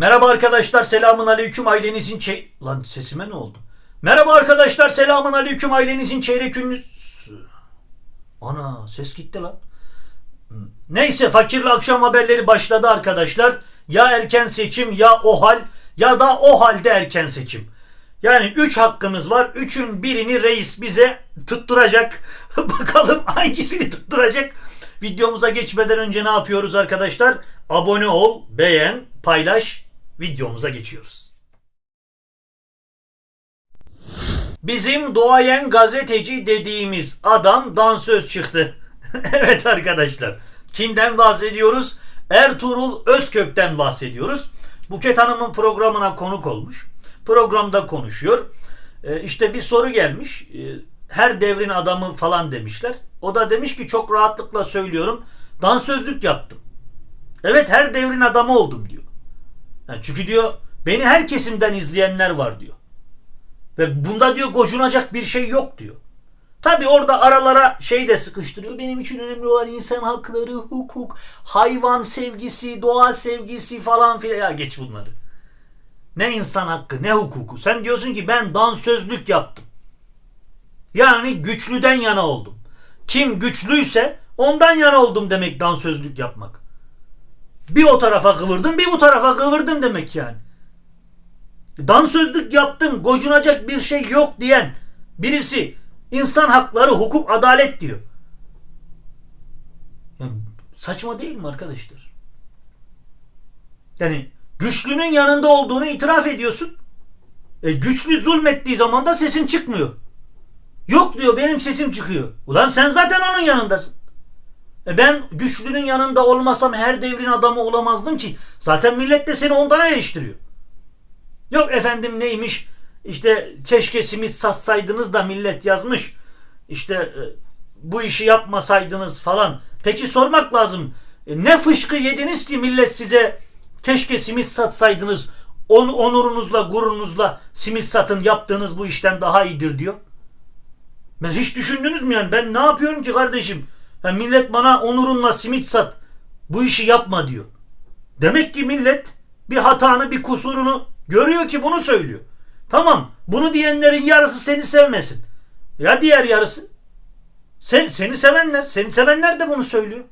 Merhaba arkadaşlar selamun aleyküm ailenizin çey... Lan sesime ne oldu? Merhaba arkadaşlar selamun aleyküm ailenizin çeyrek ünlü... Ana ses gitti lan. Neyse fakirli akşam haberleri başladı arkadaşlar. Ya erken seçim ya o hal ya da o halde erken seçim. Yani 3 hakkımız var. 3'ün birini reis bize tutturacak. Bakalım hangisini tutturacak. Videomuza geçmeden önce ne yapıyoruz arkadaşlar? Abone ol, beğen, paylaş. Videomuza geçiyoruz. Bizim doğayan gazeteci dediğimiz adam dansöz çıktı. evet arkadaşlar. Kimden bahsediyoruz? Ertuğrul Özkök'ten bahsediyoruz. Buket Hanım'ın programına konuk olmuş. Programda konuşuyor. Ee, işte bir soru gelmiş. Ee, her devrin adamı falan demişler. O da demiş ki çok rahatlıkla söylüyorum. Dansözlük yaptım. Evet her devrin adamı oldum diyor. Yani çünkü diyor beni her kesimden izleyenler var diyor. Ve bunda diyor gocunacak bir şey yok diyor. Tabi orada aralara şey de sıkıştırıyor. Benim için önemli olan insan hakları, hukuk, hayvan sevgisi, doğa sevgisi falan filan. Ya geç bunları. Ne insan hakkı ne hukuku. Sen diyorsun ki ben dansözlük yaptım. Yani güçlüden yana oldum. Kim güçlüyse ondan yana oldum demek dansözlük yapmak. Bir o tarafa kıvırdım bir bu tarafa kıvırdım demek yani. Dansözlük yaptım gocunacak bir şey yok diyen birisi insan hakları, hukuk, adalet diyor. Yani saçma değil mi arkadaşlar? Yani güçlünün yanında olduğunu itiraf ediyorsun. E, güçlü zulmettiği zaman da sesin çıkmıyor. Yok diyor benim sesim çıkıyor. Ulan sen zaten onun yanındasın. E ben güçlünün yanında olmasam her devrin adamı olamazdım ki. Zaten millet de seni ondan eleştiriyor. Yok efendim neymiş işte keşke simit satsaydınız da millet yazmış. İşte e, bu işi yapmasaydınız falan. Peki sormak lazım. E, ne fışkı yediniz ki millet size keşke simit satsaydınız. On, onurunuzla gururunuzla simit satın yaptığınız bu işten daha iyidir diyor. Ben hiç düşündünüz mü yani ben ne yapıyorum ki kardeşim? Ha, millet bana onurunla simit sat. Bu işi yapma diyor. Demek ki millet bir hatanı bir kusurunu görüyor ki bunu söylüyor. Tamam bunu diyenlerin yarısı seni sevmesin. Ya diğer yarısı? Sen, seni sevenler, seni sevenler de bunu söylüyor.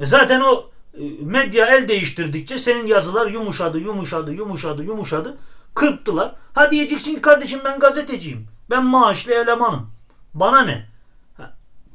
E zaten o e, medya el değiştirdikçe senin yazılar yumuşadı, yumuşadı, yumuşadı, yumuşadı. Kırptılar. Ha diyeceksin ki kardeşim ben gazeteciyim. Ben maaşlı elemanım. Bana ne?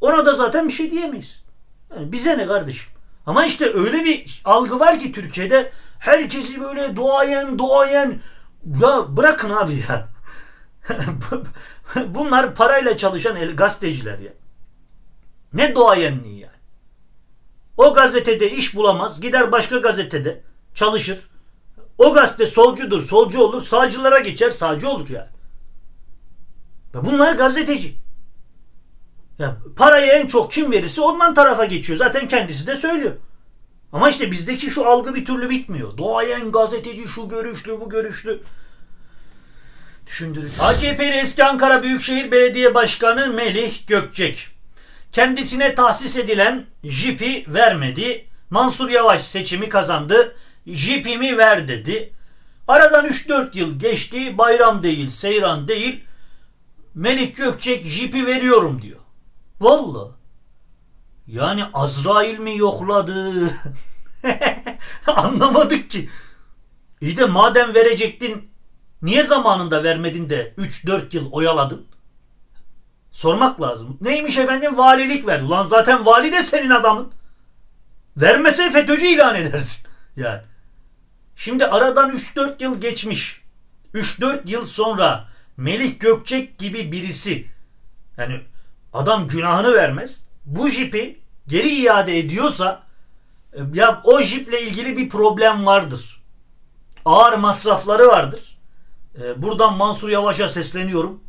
Ona da zaten bir şey diyemeyiz. Yani bize ne kardeşim? Ama işte öyle bir algı var ki Türkiye'de herkesi böyle doğayan doğayan ya bırakın abi ya. Bunlar parayla çalışan el, gazeteciler ya. Ne doğayanlığı yani. O gazetede iş bulamaz. Gider başka gazetede çalışır. O gazete solcudur. Solcu olur. Sağcılara geçer. Sağcı olur yani. Bunlar gazeteci. Ya parayı en çok kim verirse ondan tarafa geçiyor. Zaten kendisi de söylüyor. Ama işte bizdeki şu algı bir türlü bitmiyor. Doğayan gazeteci şu görüşlü bu görüşlü. Düşündürücü. AKP'li eski Ankara Büyükşehir Belediye Başkanı Melih Gökçek. Kendisine tahsis edilen jipi vermedi. Mansur Yavaş seçimi kazandı. Jipimi ver dedi. Aradan 3-4 yıl geçti. Bayram değil, seyran değil. Melih Gökçek jipi veriyorum diyor. Vallahi. Yani Azrail mi yokladı? Anlamadık ki. İyi de madem verecektin niye zamanında vermedin de 3-4 yıl oyaladın? Sormak lazım. Neymiş efendim valilik verdi. Ulan zaten vali de senin adamın. Vermese FETÖ'cü ilan edersin. Yani. Şimdi aradan 3-4 yıl geçmiş. 3-4 yıl sonra Melih Gökçek gibi birisi yani adam günahını vermez. Bu jipi geri iade ediyorsa e, ya o jiple ilgili bir problem vardır. Ağır masrafları vardır. E, Buradan Mansur Yavaş'a sesleniyorum.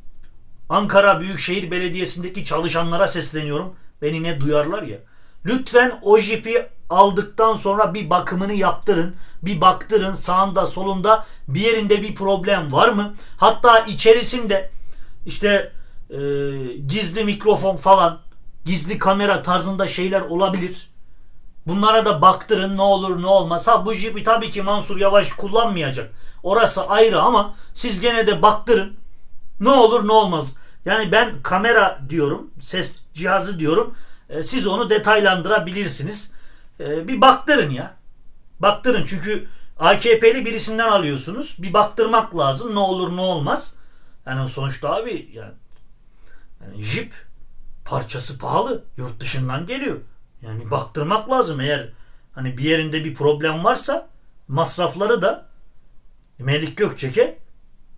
Ankara Büyükşehir Belediyesi'ndeki çalışanlara sesleniyorum. Beni ne duyarlar ya. Lütfen o jipi aldıktan sonra bir bakımını yaptırın. Bir baktırın sağında solunda bir yerinde bir problem var mı? Hatta içerisinde işte e, gizli mikrofon falan, gizli kamera tarzında şeyler olabilir. Bunlara da baktırın ne olur ne olmaz. Ha bu jipi tabii ki Mansur Yavaş kullanmayacak. Orası ayrı ama siz gene de baktırın. Ne olur ne olmaz. Yani ben kamera diyorum, ses cihazı diyorum. E, siz onu detaylandırabilirsiniz. E, bir baktırın ya. Baktırın çünkü AKP'li birisinden alıyorsunuz. Bir baktırmak lazım. Ne olur ne olmaz. Yani sonuçta abi yani, yani jip parçası pahalı. Yurt dışından geliyor. Yani baktırmak lazım. Eğer hani bir yerinde bir problem varsa masrafları da Melik Gökçek'e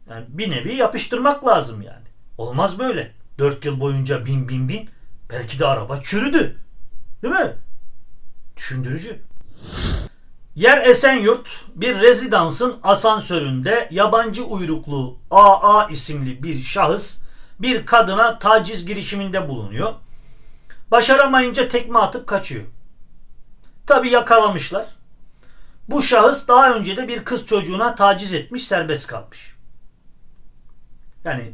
yani bir nevi yapıştırmak lazım yani. Olmaz böyle. 4 yıl boyunca bin bin bin. Belki de araba çürüdü. Değil mi? Düşündürücü. Yer Esenyurt bir rezidansın asansöründe yabancı uyruklu AA isimli bir şahıs bir kadına taciz girişiminde bulunuyor. Başaramayınca tekme atıp kaçıyor. Tabi yakalamışlar. Bu şahıs daha önce de bir kız çocuğuna taciz etmiş serbest kalmış. Yani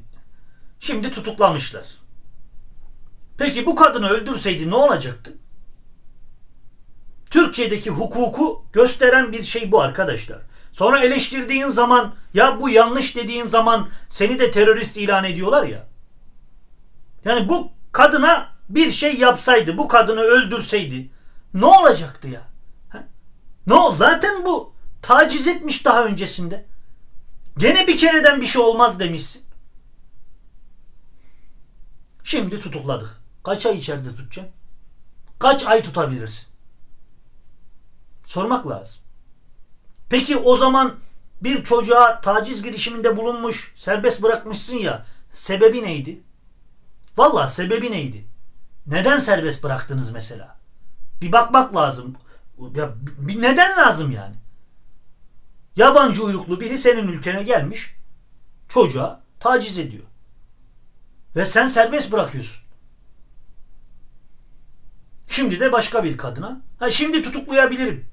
şimdi tutuklamışlar. Peki bu kadını öldürseydi ne olacaktı? Türkiye'deki hukuku gösteren bir şey bu arkadaşlar. Sonra eleştirdiğin zaman ya bu yanlış dediğin zaman seni de terörist ilan ediyorlar ya. Yani bu kadına bir şey yapsaydı, bu kadını öldürseydi ne olacaktı ya? Ha? Ne ol? Zaten bu taciz etmiş daha öncesinde. Gene bir kereden bir şey olmaz demişsin. Şimdi tutukladık. Kaç ay içeride tutacaksın? Kaç ay tutabilirsin? Sormak lazım. Peki o zaman bir çocuğa taciz girişiminde bulunmuş, serbest bırakmışsın ya. Sebebi neydi? Valla sebebi neydi? Neden serbest bıraktınız mesela? Bir bakmak lazım. Ya bir neden lazım yani? Yabancı uyruklu biri senin ülkene gelmiş, çocuğa taciz ediyor. Ve sen serbest bırakıyorsun. Şimdi de başka bir kadına. Ha şimdi tutuklayabilirim.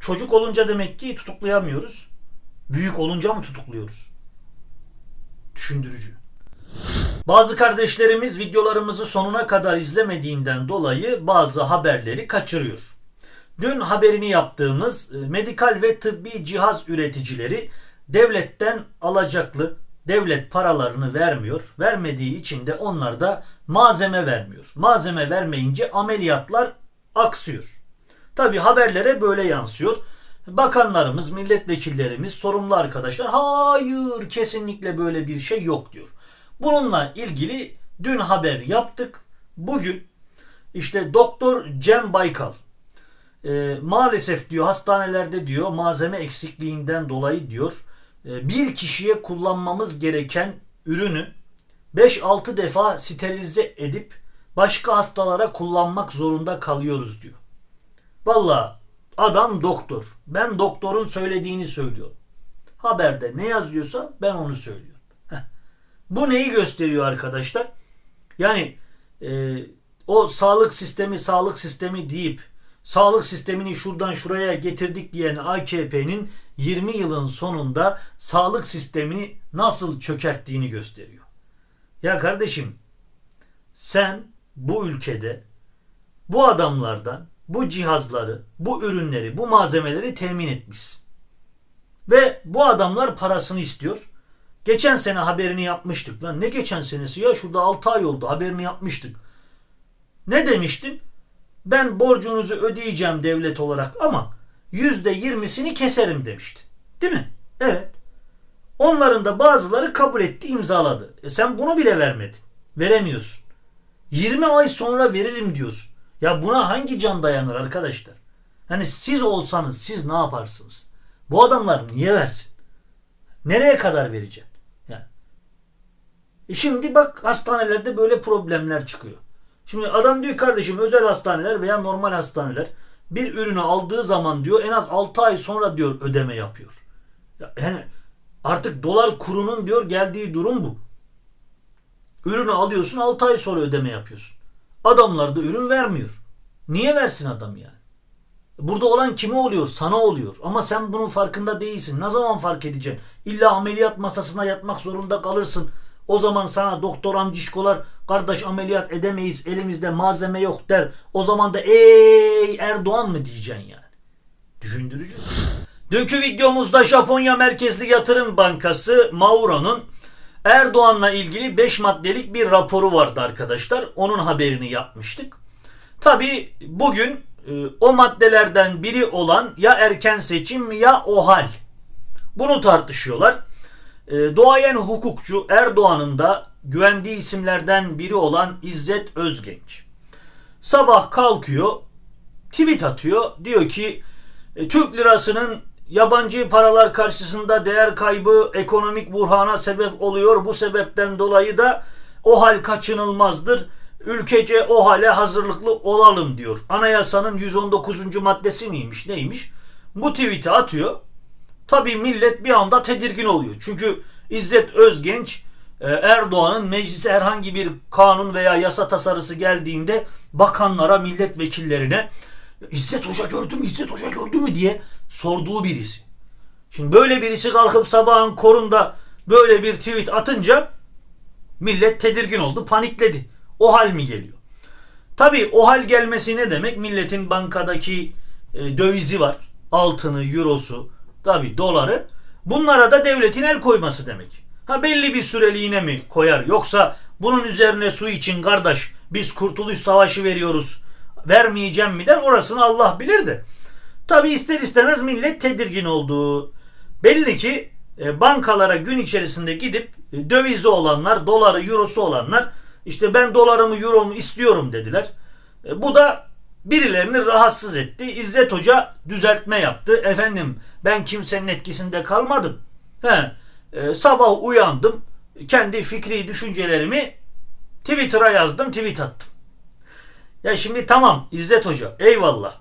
Çocuk olunca demek ki tutuklayamıyoruz. Büyük olunca mı tutukluyoruz? Düşündürücü. Bazı kardeşlerimiz videolarımızı sonuna kadar izlemediğinden dolayı bazı haberleri kaçırıyor. Dün haberini yaptığımız e, medikal ve tıbbi cihaz üreticileri devletten alacaklı, devlet paralarını vermiyor. Vermediği için de onlar da malzeme vermiyor. Malzeme vermeyince ameliyatlar aksıyor. Tabi haberlere böyle yansıyor. Bakanlarımız, milletvekillerimiz, sorumlu arkadaşlar hayır kesinlikle böyle bir şey yok diyor. Bununla ilgili dün haber yaptık. Bugün işte Doktor Cem Baykal e, maalesef diyor hastanelerde diyor malzeme eksikliğinden dolayı diyor e, bir kişiye kullanmamız gereken ürünü 5-6 defa sterilize edip başka hastalara kullanmak zorunda kalıyoruz diyor. Valla adam doktor. Ben doktorun söylediğini söylüyorum. Haberde ne yazıyorsa ben onu söylüyorum. Bu neyi gösteriyor arkadaşlar? Yani e, o sağlık sistemi sağlık sistemi deyip sağlık sistemini şuradan şuraya getirdik diyen AKP'nin 20 yılın sonunda sağlık sistemini nasıl çökerttiğini gösteriyor. Ya kardeşim sen bu ülkede bu adamlardan bu cihazları, bu ürünleri, bu malzemeleri temin etmişsin. Ve bu adamlar parasını istiyor. Geçen sene haberini yapmıştık. Lan ne geçen senesi ya? Şurada 6 ay oldu haberini yapmıştık. Ne demiştin? Ben borcunuzu ödeyeceğim devlet olarak ama %20'sini keserim demiştin. Değil mi? Evet. Onların da bazıları kabul etti, imzaladı. E sen bunu bile vermedin. Veremiyorsun. 20 ay sonra veririm diyorsun. Ya buna hangi can dayanır arkadaşlar? Hani siz olsanız siz ne yaparsınız? Bu adamlar niye versin? Nereye kadar vereceksin? E şimdi bak hastanelerde böyle problemler çıkıyor. Şimdi adam diyor kardeşim özel hastaneler veya normal hastaneler bir ürünü aldığı zaman diyor en az 6 ay sonra diyor ödeme yapıyor. Yani artık dolar kurunun diyor geldiği durum bu. Ürünü alıyorsun 6 ay sonra ödeme yapıyorsun. Adamlar da ürün vermiyor. Niye versin adam yani? Burada olan kime oluyor? Sana oluyor. Ama sen bunun farkında değilsin. Ne zaman fark edeceksin? İlla ameliyat masasına yatmak zorunda kalırsın. O zaman sana doktor amcişkolar kardeş ameliyat edemeyiz elimizde malzeme yok der. O zaman da ey Erdoğan mı diyeceksin yani. Düşündürücü. Dünkü videomuzda Japonya Merkezli Yatırım Bankası Mauro'nun Erdoğan'la ilgili 5 maddelik bir raporu vardı arkadaşlar. Onun haberini yapmıştık. Tabi bugün e, o maddelerden biri olan ya erken seçim ya OHAL. Bunu tartışıyorlar. E, doğayan hukukçu Erdoğan'ın da güvendiği isimlerden biri olan İzzet Özgenç. Sabah kalkıyor, tweet atıyor. Diyor ki e, Türk lirasının yabancı paralar karşısında değer kaybı ekonomik burhana sebep oluyor. Bu sebepten dolayı da o hal kaçınılmazdır. Ülkece o hale hazırlıklı olalım diyor. Anayasanın 119. maddesi miymiş neymiş? Bu tweet'i atıyor. Tabii millet bir anda tedirgin oluyor. Çünkü İzzet Özgenç e, Erdoğan'ın meclise herhangi bir kanun veya yasa tasarısı geldiğinde bakanlara, milletvekillerine İzzet Hoca gördü mü, İzzet Hoca gördü mü diye sorduğu birisi. Şimdi böyle birisi kalkıp sabahın korunda böyle bir tweet atınca millet tedirgin oldu, panikledi. O hal mi geliyor? Tabii o hal gelmesi ne demek? Milletin bankadaki e, dövizi var. Altını, eurosu, tabii doları. Bunlara da devletin el koyması demek. Ha belli bir süreliğine mi koyar? Yoksa bunun üzerine su için kardeş biz kurtuluş savaşı veriyoruz vermeyeceğim mi der orasını Allah bilir de. Tabi ister istemez millet tedirgin oldu. Belli ki e, bankalara gün içerisinde gidip e, dövizi olanlar, doları, eurosu olanlar işte ben dolarımı, euromu istiyorum dediler. E, bu da birilerini rahatsız etti. İzzet Hoca düzeltme yaptı. Efendim ben kimsenin etkisinde kalmadım. He, e, sabah uyandım. Kendi fikri düşüncelerimi Twitter'a yazdım, tweet attım. Ya şimdi tamam İzzet Hoca eyvallah.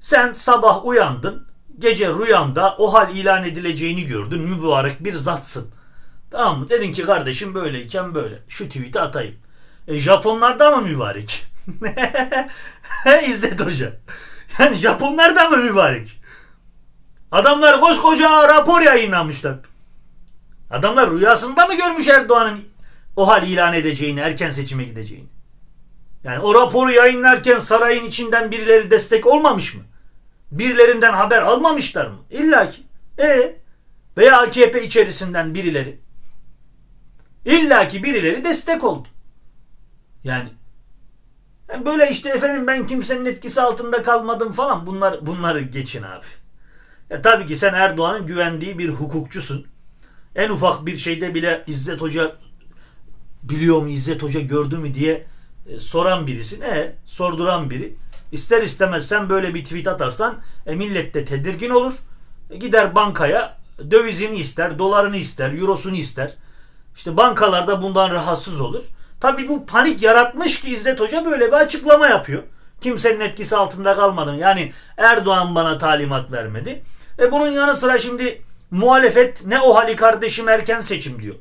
Sen sabah uyandın. Gece rüyanda o hal ilan edileceğini gördün. Mübarek bir zatsın. Tamam mı? Dedin ki kardeşim böyleyken böyle. Şu tweet'i atayım. E, Japonlar mı mübarek? İzzet Hoca. Yani Japonlar da mı mübarek? Adamlar koskoca rapor yayınlamışlar. Adamlar rüyasında mı görmüş Erdoğan'ın o hal ilan edeceğini, erken seçime gideceğini? Yani o raporu yayınlarken sarayın içinden birileri destek olmamış mı? Birilerinden haber almamışlar mı? İlla ki. E veya AKP içerisinden birileri. İlla ki birileri destek oldu. Yani, böyle işte efendim ben kimsenin etkisi altında kalmadım falan bunlar bunları geçin abi. Ya tabii ki sen Erdoğan'ın güvendiği bir hukukçusun. En ufak bir şeyde bile İzzet Hoca biliyor mu İzzet Hoca gördü mü diye e, soran birisi ne? Sorduran biri. İster istemez sen böyle bir tweet atarsan e, millet de tedirgin olur. E, gider bankaya dövizini ister, dolarını ister, eurosunu ister. İşte bankalarda bundan rahatsız olur. Tabii bu panik yaratmış ki İzzet Hoca böyle bir açıklama yapıyor. Kimsenin etkisi altında kalmadım. Yani Erdoğan bana talimat vermedi. E bunun yanı sıra şimdi muhalefet ne o hali kardeşim erken seçim diyor.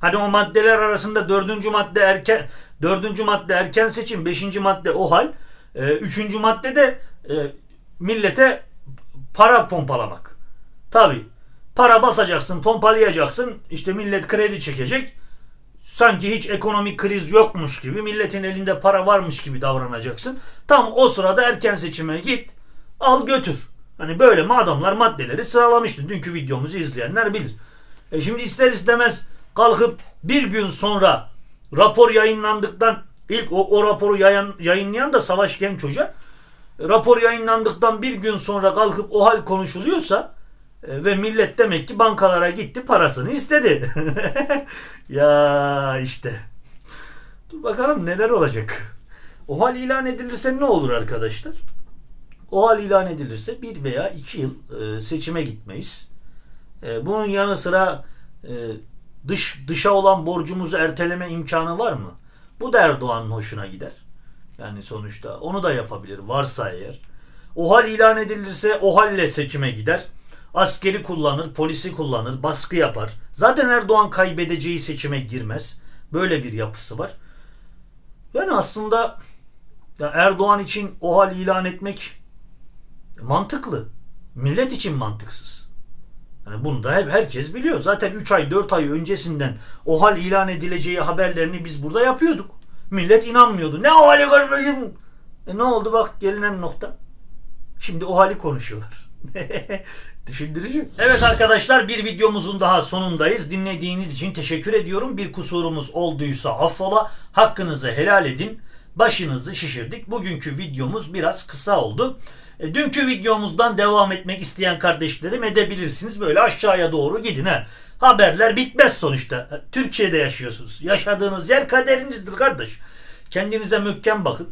Hani o maddeler arasında dördüncü madde erken dördüncü madde erken seçim, beşinci madde o hal, e, üçüncü madde de e, millete para pompalamak. Tabi para basacaksın, pompalayacaksın. İşte millet kredi çekecek. Sanki hiç ekonomik kriz yokmuş gibi, milletin elinde para varmış gibi davranacaksın. Tam o sırada erken seçime git, al götür. Hani böyle mi adamlar maddeleri sıralamıştı. Dünkü videomuzu izleyenler bilir. E şimdi ister istemez kalkıp bir gün sonra rapor yayınlandıktan ilk o, o raporu yayın, yayınlayan da Savaş Genç Hoca rapor yayınlandıktan bir gün sonra kalkıp o hal konuşuluyorsa e, ve millet demek ki bankalara gitti parasını istedi. ya işte. Dur bakalım neler olacak. O hal ilan edilirse ne olur arkadaşlar? O hal ilan edilirse bir veya iki yıl e, seçime gitmeyiz. E, bunun yanı sıra e, dış dışa olan borcumuzu erteleme imkanı var mı? Bu da Erdoğan'ın hoşuna gider. Yani sonuçta onu da yapabilir varsa eğer. O hal ilan edilirse o halle seçime gider. Askeri kullanır, polisi kullanır, baskı yapar. Zaten Erdoğan kaybedeceği seçime girmez. Böyle bir yapısı var. Yani aslında ya Erdoğan için o hal ilan etmek mantıklı. Millet için mantıksız. Yani bunu da hep herkes biliyor. Zaten 3 ay 4 ay öncesinden o hal ilan edileceği haberlerini biz burada yapıyorduk. Millet inanmıyordu. Ne o hali kardeşim? E ne oldu bak gelinen nokta. Şimdi o hali konuşuyorlar. Düşündürücü. Evet arkadaşlar bir videomuzun daha sonundayız. Dinlediğiniz için teşekkür ediyorum. Bir kusurumuz olduysa affola. Hakkınızı helal edin. Başınızı şişirdik. Bugünkü videomuz biraz kısa oldu. E, dünkü videomuzdan devam etmek isteyen kardeşlerim edebilirsiniz. Böyle aşağıya doğru gidin ha. Haberler bitmez sonuçta. E, Türkiye'de yaşıyorsunuz. Yaşadığınız yer kaderinizdir kardeş. Kendinize mökken bakın.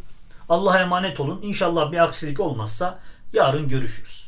Allah'a emanet olun. İnşallah bir aksilik olmazsa yarın görüşürüz.